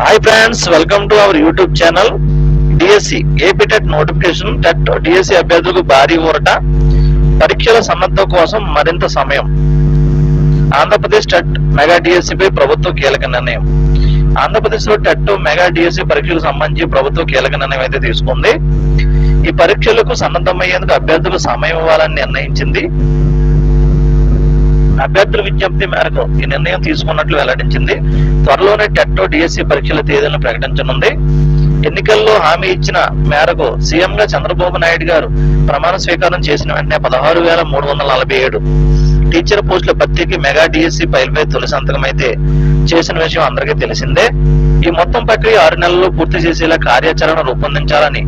Hi friends welcome to our YouTube channel DSC AP TET notification TET DSC అభ్యర్థులకు భారీ ఊరట పరీక్షల సన్నద్ధత కోసం మరింత సమయం. ఆంధ్రప్రదేశ్ టెట్ మెగా డిఎస్సిపై ప్రభుత్వ ప్రభుత్వం కీలక నిర్ణయం. ఆంధ్రప్రదేశ్లో టెట్ మెగా డిఎస్సి పరీక్షలకు సంబంధించి ప్రభుత్వం కీలక నిర్ణయం అయితే తీసుకుంది. ఈ పరీక్షలకు సన్నద్ధమయ్యేందుకు అభ్యర్థులకు సమయం ఇవ్వాలని నిర్ణయించింది. అభ్యర్థుల విజ్ఞప్తి మేరకు ఈ నిర్ణయం తీసుకున్నట్లు వెల్లడించింది. త్వరలోనే టెట్ డిఎస్సి పరీక్షల తేదీలను ప్రకటించనుంది. ఎన్నికల్లో హామీ ఇచ్చిన మేరకు సీఎం గా చంద్రబాబు నాయుడు గారు ప్రమాణ స్వీకారం చేసిన వెంటనే పదహారు వేల మూడు వందల నలభై ఏడు టీచర్ పోస్టుల భర్తీకి మెగా డిఎస్సి పైలపై తొలి సంతకం అయితే చేసిన విషయం అందరికీ తెలిసిందే. ఈ మొత్తం ప్రక్రియ ఆరు నెలల్లో పూర్తి చేసేలా కార్యాచరణ రూపొందించాలని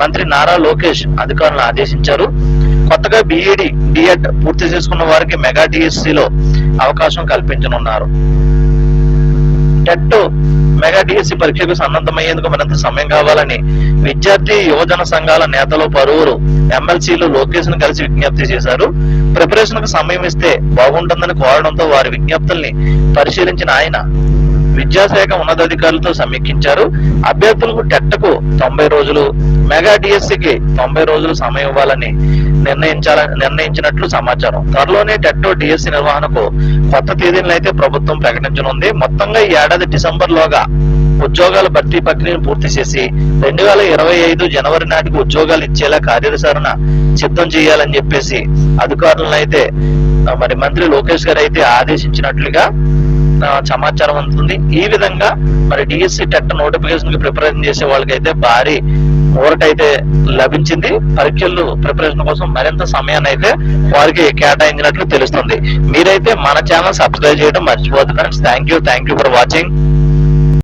మంత్రి నారా లోకేష్ అధికారులను ఆదేశించారు. కొత్తగా బిఈడి డిఎడ్ పూర్తి చేసుకున్న వారికి మెగా డిఎస్సిలో అవకాశం కల్పించనున్నారు. టెట్ మెగా డిఎస్సి పరీక్షకు సన్నద్ధమయ్యేందుకు మరింత సమయం కావాలని విద్యార్థి యువజన సంఘాల నేతలు పలువురు ఎమ్మెల్సీలు లోకేష్ను కలిసి విజ్ఞప్తి చేశారు. ప్రిపరేషన్కు సమయం ఇస్తే బాగుంటుందని కోరడంతో వారి విజ్ఞప్తుల్ని పరిశీలించిన ఆయన విద్యాశాఖ ఉన్నతాధికారులతో సమీక్షించారు అభ్యర్థులకు టెట్టకు తొంభై రోజులు మెగా డిఎస్సికి తొంభై రోజులు సమయం ఇవ్వాలని నిర్ణయించాల నిర్ణయించినట్లు సమాచారం. త్వరలోనే టెట్ డిఎస్సి నిర్వహణకు కొత్త తేదీలను అయితే ప్రభుత్వం ప్రకటించనుంది. మొత్తంగా ఈ ఏడాది డిసెంబర్ లోగా ఉద్యోగాల భర్తీ ప్రక్రియను పూర్తి చేసి రెండు వేల ఇరవై ఐదు జనవరి నాటికి ఉద్యోగాలు ఇచ్చేలా కార్యాచరణ సిద్ధం చేయాలని చెప్పేసి అధికారులను అయితే మరి మంత్రి లోకేష్ గారు అయితే ఆదేశించినట్లుగా సమాచారం అందుతుంది. ఈ విధంగా మరి డిఎస్సి టెట్ నోటిఫికేషన్కి ప్రిపరేషన్ చేసే వాళ్ళకైతే భారీ ఊరటైతే లభించింది. పరీక్షలు ప్రిపరేషన్ కోసం మరింత సమయాన్ని అయితే వారికి కేటాయించినట్లు తెలుస్తుంది. మీరైతే మన ఛానల్ సబ్స్క్రైబ్ చేయడం మర్చిపోతుంది friends. Thank you thank you for watching